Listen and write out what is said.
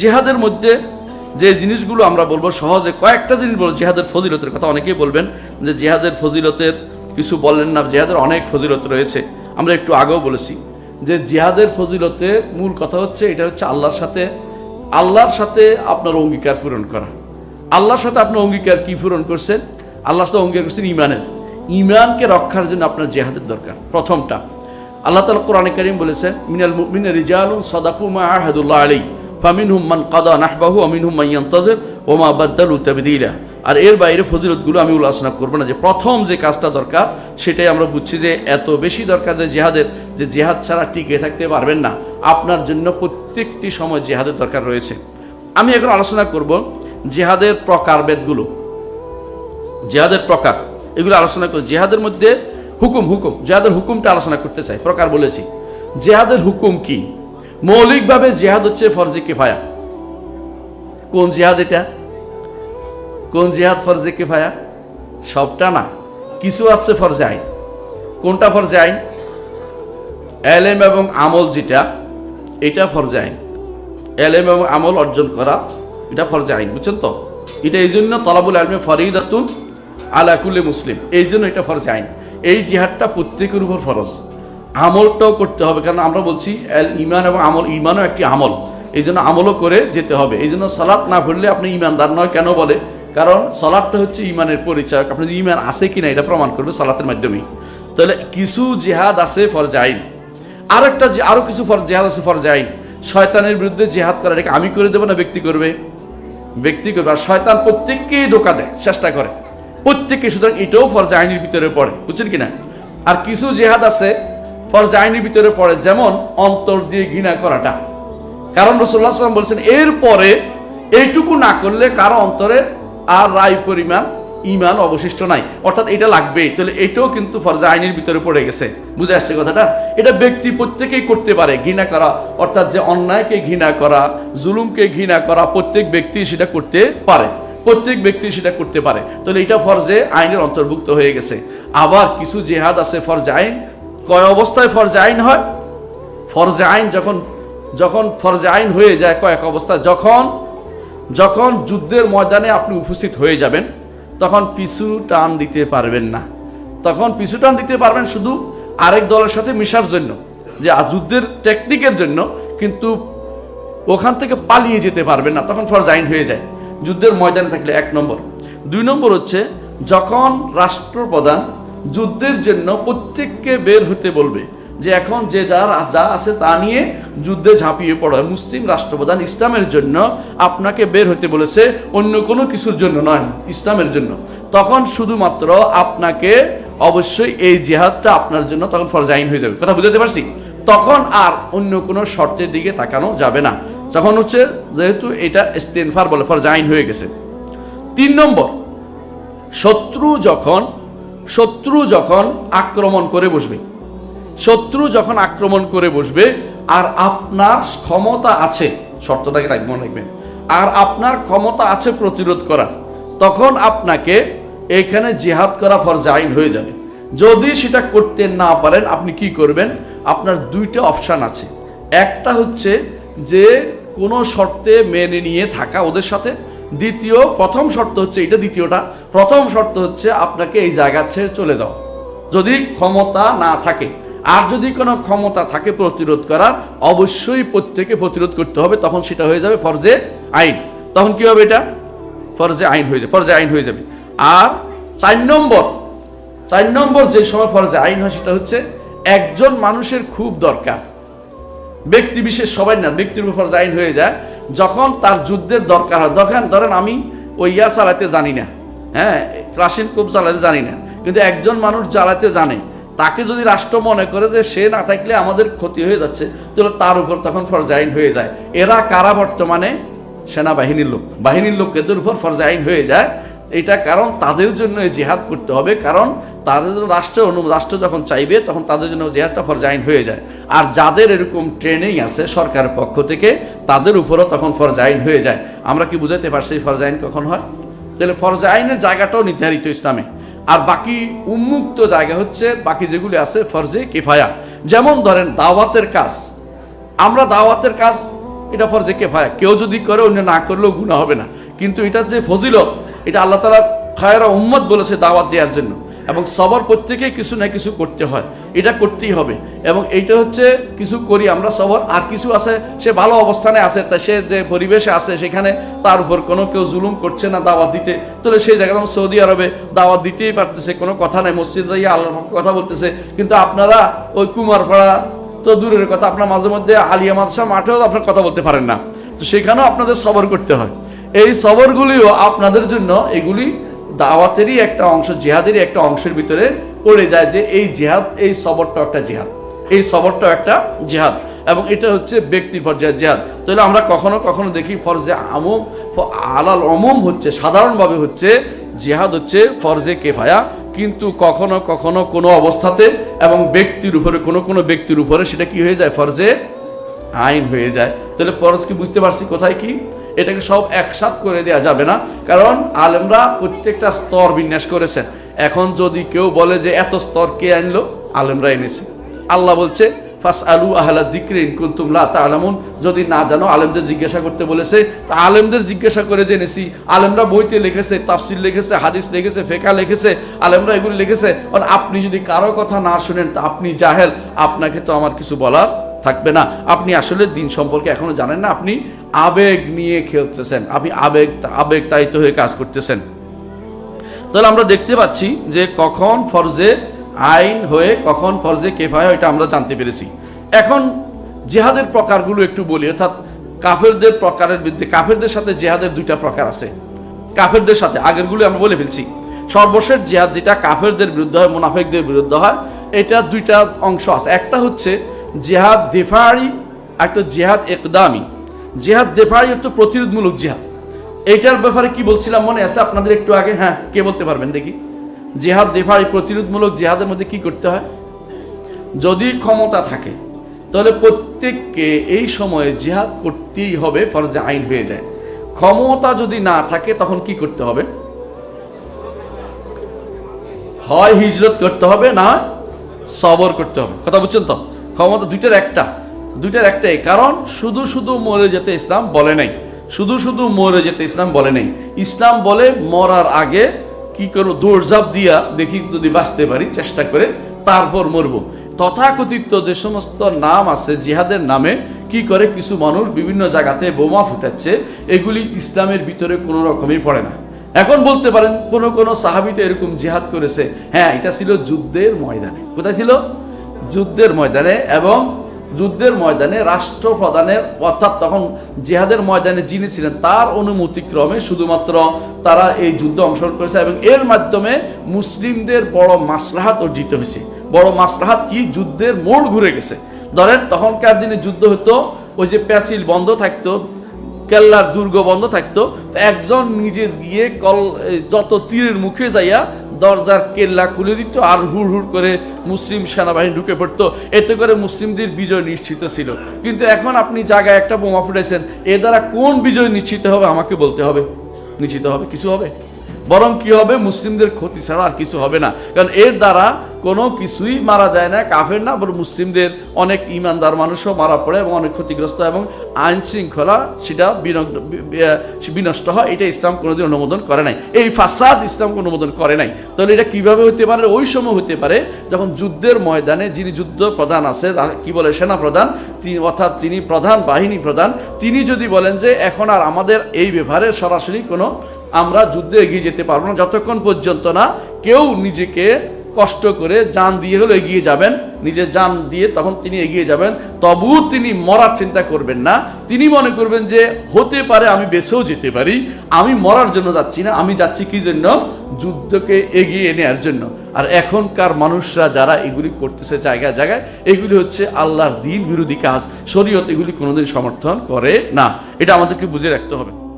জেহাদের মধ্যে যে জিনিসগুলো আমরা বলব সহজে, কয়েকটা জিনিস বলব, জেহাদের ফজিলতের কথা অনেকেই বলবেন যে জেহাদের ফজিলতের কিছু বললেন না, জেহাদের অনেক ফজিলত রয়েছে। আমরা একটু আগেও বলেছি যে জেহাদের ফজিলতে মূল কথা হচ্ছে, এটা হচ্ছে আল্লাহর সাথে আল্লাহর সাথে আপনার অঙ্গীকার পূরণ করা। আল্লাহর সাথে আপনার অঙ্গীকার কি পূরণ করছেন? আল্লাহর সাথে অঙ্গীকার করছেন ইমানের। ইমানকে রক্ষার জন্য আপনার জেহাদের দরকার, প্রথমটা। আল্লাহ তালা কোরআনে করিম বলেছেন, মিনাল মুমিনের রিজালুন সদাকু মা আহাদুল্লাহ আলী ফামিন হুম্মান কাদা নাহবাহু অমিন হুম্মান ইয়ান্তাজের ওমা বাদ্দাল উত্তাবিদিলা আর এর বাইরে ফজিলতগুলো আমি উল্লাসনা করব না যে প্রথম যে কাজটা দরকার সেটাই আমরা বুঝছি যে এত বেশি দরকার যে জেহাদের, যে জেহাদ ছাড়া টিকে থাকতে পারবেন না। আপনার জন্য প্রত্যেকটি সময় জেহাদের দরকার রয়েছে। আমি এখন আলোচনা করব জেহাদের প্রকারভেদগুলো জেহাদের প্রকার। এগুলো আলোচনা করি জেহাদের মধ্যে হুকুম হুকুম। জেহাদের হুকুমটা আলোচনা করতে চাই। প্রকার বলেছি। জেহাদের হুকুম কি? মৌলিকভাবে জেহাদ হচ্ছে ফরজে কিফায়া। কোন জেহাদ এটা? কোন জেহাদ ফরজে কিফায়া? সবটা না। কিছু আছে ফরজে আইন। কোনটা ফরজে আইন? এলেম এবং আমল যেটা, এটা ফরজে আইন। এলেম এবং আমল অর্জন করা, এটা ফরজে আইন, বুঝছেন তো? এটা এই জন্য তলাবুল আলমে ফরিদাতুন আলাকুল্লে মুসলিম। এই জন্য এটা ফরজে আইন। এই জিহাদটা প্রত্যেকের উপর ফরজ। আমলটাও করতে হবে। কারণ আমরা বলছি ইমান এবং আমল ইমানও একটি আমল। এই জন্য আমলও করে যেতে হবে। এই জন্য সলাৎ না পড়লে আপনি ইমানদার নয়, কেন বলে? কারণ সলাৎটা হচ্ছে ইমানের পরিচয়। আপনার যদি ইমান আছে কিনা এটা প্রমাণ করবে সলাতের মাধ্যমেই। তাহলে কিছু জেহাদ আছে ফরজে আইন। আরেকটা যে আরও কিছু ফর জেহাদ আছে ফরজে আইন। শয়তানের বিরুদ্ধে জেহাদ করা, এটাকে আমি করে দেবো না ব্যক্তি করবে? ব্যক্তি করবে। আর শয়তান প্রত্যেককেই ধোকা দেয়, চেষ্টা করে। প্রত্যেককে, সুতরাং এটাও ফরজে আইনের ভিতরে পড়ে। বুঝছেন কিনা? আর কিছু জেহাদ আছে ফরজে আইনের ভিতরে পড়ে যেমন অন্তর দিয়ে ঘৃণা করাটা। কারণ রসুল্লাহ সাল্লাম বলছেন, এরপরে এইটুকু না করলে কারও অন্তরে আর রায় পরিমাণ ইমান অবশিষ্ট নাই। অর্থাৎ এটা লাগবেই। তাহলে এটাও কিন্তু ফরজা আইনের ভিতরে পড়ে গেছে। বুঝে আসছে কথাটা? এটা ব্যক্তি প্রত্যেকেই করতে পারে ঘৃণা করা। অর্থাৎ যে অন্যায়কে ঘৃণা করা, জুলুমকে ঘৃণা করা, প্রত্যেক ব্যক্তি সেটা করতে পারে। প্রত্যেক ব্যক্তি সেটা করতে পারে। তাহলে এটা ফরজে আইনের অন্তর্ভুক্ত হয়ে গেছে। আবার কিছু জেহাদ আছে ফরজে আইন কয় অবস্থায় ফরজে আইন হয়? ফরজে আইন যখন যখন ফরজে আইন হয়ে যায় কয়েক অবস্থায়, যখন যখন যুদ্ধের ময়দানে আপনি উপস্থিত হয়ে যাবেন, তখন পিছু টান দিতে পারবেন না। তখন পিছু টান দিতে পারবেন শুধু আরেক দলের সাথে মিশার জন্য, যে যুদ্ধের টেকনিকের জন্য, কিন্তু ওখান থেকে পালিয়ে যেতে পারবেন না, তখন ফরজ আইন হয়ে যায়। যুদ্ধের ময়দানে থাকলে এক নম্বর। দুই নম্বর হচ্ছে, যখন রাষ্ট্রপ্রধান যুদ্ধের জন্য প্রত্যেককে বের হতে বলবে যে এখন যে যার যা আছে তা নিয়ে যুদ্ধে ঝাঁপিয়ে পড়ে। মুসলিম রাষ্ট্রপ্রধান ইসলামের জন্য আপনাকে বের হতে বলেছে অন্য কোনো কিছুর জন্য নয়, ইসলামের জন্য। তখন শুধুমাত্র আপনাকে অবশ্যই এই জেহাদটা আপনার জন্য তখন ফরজ আইন হয়ে যাবে। কথা বুঝতে পারছি? তখন আর অন্য কোনো শর্তের দিকে তাকানো যাবে না। যখন হচ্ছে যেহেতু এটা ইস্তেনফার বলে ফরজাইন হয়ে গেছে। তিন নম্বর, শত্রু যখন শত্রু যখন আক্রমণ করে বসবে, শত্রু যখন আক্রমণ করে বসবে, আর আপনার ক্ষমতা আছে, শর্তটাকে মনে রাখবেন, আর আপনার ক্ষমতা আছে প্রতিরোধ করার, তখন আপনাকে এখানে জেহাদ করা ফরজ আইন হয়ে যাবে। যদি সেটা করতে না পারেন, আপনি কি করবেন? আপনার দুইটা অপশান আছে। একটা হচ্ছে যে কোনো শর্তে মেনে নিয়ে থাকা ওদের সাথে দ্বিতীয়, প্রথম শর্ত হচ্ছে এটা দ্বিতীয়টা, প্রথম শর্ত হচ্ছে আপনাকে এই জায়গা ছেড়ে চলে যাও। যদি ক্ষমতা না থাকে, আর যদি কোনো ক্ষমতা থাকে প্রতিরোধ করার, অবশ্যই প্রত্যেকে প্রতিরোধ করতে হবে, তখন সেটা হয়ে যাবে ফরজে আইন। তখন কি হবে এটা? ফরজে আইন হয়ে যাবে, ফরজে আইন হয়ে যাবে। আর চার নম্বর চার নম্বর যে সময় ফরজে আইন হয় সেটা হচ্ছে একজন মানুষের খুব দরকার। ব্যক্তি বিশেষ সবাই না, ব্যক্তির উপর ফরজে আইন হয়ে যায়। যখন তার যুদ্ধের দরকার হয় তখন ধরেন আমি ওই ইয়া চালাতে জানি না হ্যাঁ ক্লাসিন কোপ চালাতে জানি না, কিন্তু একজন মানুষ জ্বালাতে জানে, তাকে যদি রাষ্ট্র মনে করে যে সে না থাকলে আমাদের ক্ষতি হয়ে যাচ্ছে, তাহলে তার উপর তখন ফরজাইন হয়ে যায়। এরা কারা বর্তমানে? সেনাবাহিনীর লোক। বাহিনীর লোক এদের উপর ফরজাইন হয়ে যায়। এটা কারণ তাদের জন্য জেহাদ করতে হবে, কারণ তাদের জন্য রাষ্ট্রের অনু রাষ্ট্র যখন চাইবে, তখন তাদের জন্য জেহাদটা ফরজ আইন হয়ে যায়। আর যাদের এরকম ট্রেনিং আছে সরকারের পক্ষ থেকে, তাদের উপরও তখন ফরজ আইন হয়ে যায়। আমরা কি বুঝাতে পারছি ফরজাইন কখন হয়? তাহলে ফরজ আইনের জায়গাটাও নির্ধারিত ইসলামে। আর বাকি উন্মুক্ত জায়গা হচ্ছে, বাকি যেগুলি আছে, ফরজে কেফায়া। যেমন ধরেন দাওয়াতের কাজ। আমরা দাওয়াতের কাজ, এটা ফরজে কেফায়া। কেউ যদি করে, অন্য না করলেও গুণা হবে না। কিন্তু এটা যে ফজিলত এটা আল্লাহ তালা খায়রা উম্মত বলেছে দাওয়াত দেওয়ার জন্য। এবং সবার প্রত্যেকে কিছু না কিছু করতে হয়। এটা করতেই হবে। এবং এইটা হচ্ছে কিছু করি আমরা সবার। আর কিছু আছে, সে ভালো অবস্থানে আছে, তা সে যে পরিবেশে আছে সেখানে তার উপর কোনো কেউ জুলুম করছে না দাওয়াত দিতে। তাহলে সেই জায়গায় যেমন সৌদি আরবে দাওয়াত দিতেই পারতেছে, কোনো কথা নাই। মসজিদ যাইয়া আল্লাহর কথা বলতেছে। কিন্তু আপনারা ওই কুমারপাড়া তো দূরের কথা, আপনার মাঝে মধ্যে আলিয়া মাদশা মাঠেও আপনার কথা বলতে পারেন না। তো সেখানেও আপনাদের সবর করতে হয়। এই সবরগুলিও আপনাদের জন্য এগুলি দাওয়াতেরই একটা অংশ, জেহাদেরই একটা অংশের ভিতরে পড়ে যায় যে এই জেহাদ, এই সবরটা একটা জেহাদ। এই সবরটা একটা জেহাদ এবং এটা হচ্ছে ব্যক্তির পর্যায়ে জেহাদ। তাহলে আমরা কখনো কখনো দেখি ফরজে আমুম আলাল অমুম হচ্ছে, সাধারণভাবে হচ্ছে জেহাদ হচ্ছে ফরজে কেফায়া, কিন্তু কখনো কখনো কোনো অবস্থাতে এবং ব্যক্তির উপরে, কোনো কোনো ব্যক্তির উপরে সেটা কি হয়ে যায়? ফরজে আইন হয়ে যায়। তাহলে ফরজ কি বুঝতে পারছি? কোথায় কি? এটাকে সব একসাথ করে দেওয়া যাবে না। কারণ আলেমরা প্রত্যেকটা স্তর বিন্যাস করেছেন। এখন যদি কেউ বলে যে এত স্তর কে আনলো? আলেমরা এনেছে। আল্লাহ বলছে ফাস আলু আহলা দিক্রিন কুন্তুম লা তালামুন যদি না জানো, আলেমদের জিজ্ঞাসা করতে বলেছে, তা আলেমদের জিজ্ঞাসা করে জেনেছি। আলেমরা বইতে লিখেছে, তাফসির লিখেছে, হাদিস লিখেছে ফেকা লিখেছে, আলেমরা এগুলি লিখেছে। আর আপনি যদি কারও কথা না শুনেন, তা আপনি জাহেল। আপনাকে তো আমার কিছু বলার থাকবে না। আপনি আসলে দিন সম্পর্কে এখনও জানেন না, আপনি আবেগ নিয়ে খেলতেছেন। আপনি আবেগ আবেগ তায়িত হয়ে কাজ করতেছেন। তাহলে আমরা দেখতে পাচ্ছি যে কখন ফরজে আইন হয়ে, কখন ফরজে কেফায় হয়, এটা আমরা জানতে পেরেছি। এখন জেহাদের প্রকারগুলো একটু বলি, অর্থাৎ কাফেরদের প্রকারের বিরুদ্ধে, কাফেরদের সাথে জেহাদের দুইটা প্রকার আছে। কাফেরদের সাথে, আগেরগুলো আমরা বলে ফেলছি। সর্বশেষ জেহাদ যেটা কাফেরদের বিরুদ্ধে হয়, মুনাফেকদের বিরুদ্ধে হয়, এটা দুইটা অংশ আছে। একটা হচ্ছে জেহাদ দেফারি একটা জেহাদ একদামি জেহাদ দেফারি হচ্ছে প্রতিরোধমূলক জেহাদ। এইটার ব্যাপারে কি বলছিলাম মনে আছে আপনাদের একটু আগে? হ্যাঁ কে বলতে পারবেন দেখি। জেহাদ দেফারি প্রতিরোধমূলক জেহাদের মধ্যে কি করতে হয়? যদি ক্ষমতা থাকে, তাহলে প্রত্যেককে এই সময়ে জেহাদ করতেই হবে, ফরজে আইন হয়ে যায়। ক্ষমতা যদি না থাকে, তখন কি করতে হবে? হয় হিজরত করতে হবে, না সবর করতে হবে। কথা বুঝছেন তো? ক্ষমতা দুইটার একটা, দুইটার একটাই। কারণ শুধু শুধু মরে যেতে ইসলাম বলে নাই। শুধু শুধু মরে যেতে ইসলাম বলে নাই। ইসলাম বলে মরার আগে কি করব? দৌড়ঝাঁপ দিয়া দেখি যদি বাঁচতে পারি, চেষ্টা করে তারপর মরবো। তথাকথিত যে সমস্ত নাম আছে জিহাদের নামে, কি করে? কিছু মানুষ বিভিন্ন জায়গাতে বোমা ফুটাচ্ছে। এগুলি ইসলামের ভিতরে কোনো রকমই পড়ে না। এখন বলতে পারেন, কোন কোনো সাহাবি তো এরকম জিহাদ করেছে। হ্যাঁ এটা ছিল যুদ্ধের ময়দানে। কোথায় ছিল? যুদ্ধের ময়দানে এবং যুদ্ধের ময়দানে রাষ্ট্রপ্রধানের, অর্থাৎ তখন জিহাদের ময়দানে যিনি ছিলেন, তার অনুমতিক্রমে শুধুমাত্র তারা এই যুদ্ধে অংশগ্রহণ করেছে এবং এর মাধ্যমে মুসলিমদের বড় মাসলাহাত অর্জিত হয়েছে। বড় মাসলাহাত কি? যুদ্ধের মোড় ঘুরে গেছে। ধরেন, তখনকার দিনে যুদ্ধ হতো, ওই যে প্যাসিল বন্ধ থাকতো, কেল্লার দুর্গ বন্ধ থাকতো একজন নিজে গিয়ে কল যত তীরের মুখে যাইয়া দরজার কেল্লা খুলে দিত আর হুড় হুড় করে মুসলিম সেনাবাহিনী ঢুকে পড়তো। এতে করে মুসলিমদের বিজয় নিশ্চিত ছিল। কিন্তু এখন আপনি জায়গায় একটা বোমা ফুটেছেন, এ দ্বারা কোন বিজয় নিশ্চিত হবে আমাকে বলতে হবে? নিশ্চিত হবে? কিছু হবে? বরং কি হবে? মুসলিমদের ক্ষতি ছাড়া আর কিছু হবে না। কারণ এর দ্বারা কোনো কিছুই মারা যায় না, কাফের না, বরং মুসলিমদের অনেক ইমানদার মানুষও মারা পড়ে এবং অনেক ক্ষতিগ্রস্ত এবং আইন শৃঙ্খলা সেটা বিনষ্ট হয়। এটা ইসলাম কোনোদিন অনুমোদন করে নাই। এই ফাসাদ ইসলাম অনুমোদন করে নাই। তাহলে এটা কীভাবে হতে পারে? ওই সময় হতে পারে যখন যুদ্ধের ময়দানে যিনি যুদ্ধ প্রধান আছে কি বলে? সেনা প্রধান, তিনি অর্থাৎ তিনি প্রধান বাহিনী প্রধান, তিনি যদি বলেন যে এখন আর আমাদের এই ব্যাপারে সরাসরি কোনো আমরা যুদ্ধে এগিয়ে যেতে পারব না। যতক্ষণ পর্যন্ত না কেউ নিজেকে কষ্ট করে যান দিয়ে হলো এগিয়ে যাবেন, নিজের যান দিয়ে তখন তিনি এগিয়ে যাবেন তবু তিনি মরার চিন্তা করবেন না। তিনি মনে করবেন যে, হতে পারে আমি বেঁচেও যেতে পারি, আমি মরার জন্য যাচ্ছি না, আমি যাচ্ছি কি জন্য? যুদ্ধকে এগিয়ে নেওয়ার জন্য। আর এখনকার মানুষরা যারা এগুলি করতেছে জায়গায় জায়গায়, এগুলি হচ্ছে আল্লাহর দিন বিরোধী কাজ। শরীয়ত এগুলি কোনোদিন সমর্থন করে না। এটা আমাদেরকে বুঝে রাখতে হবে।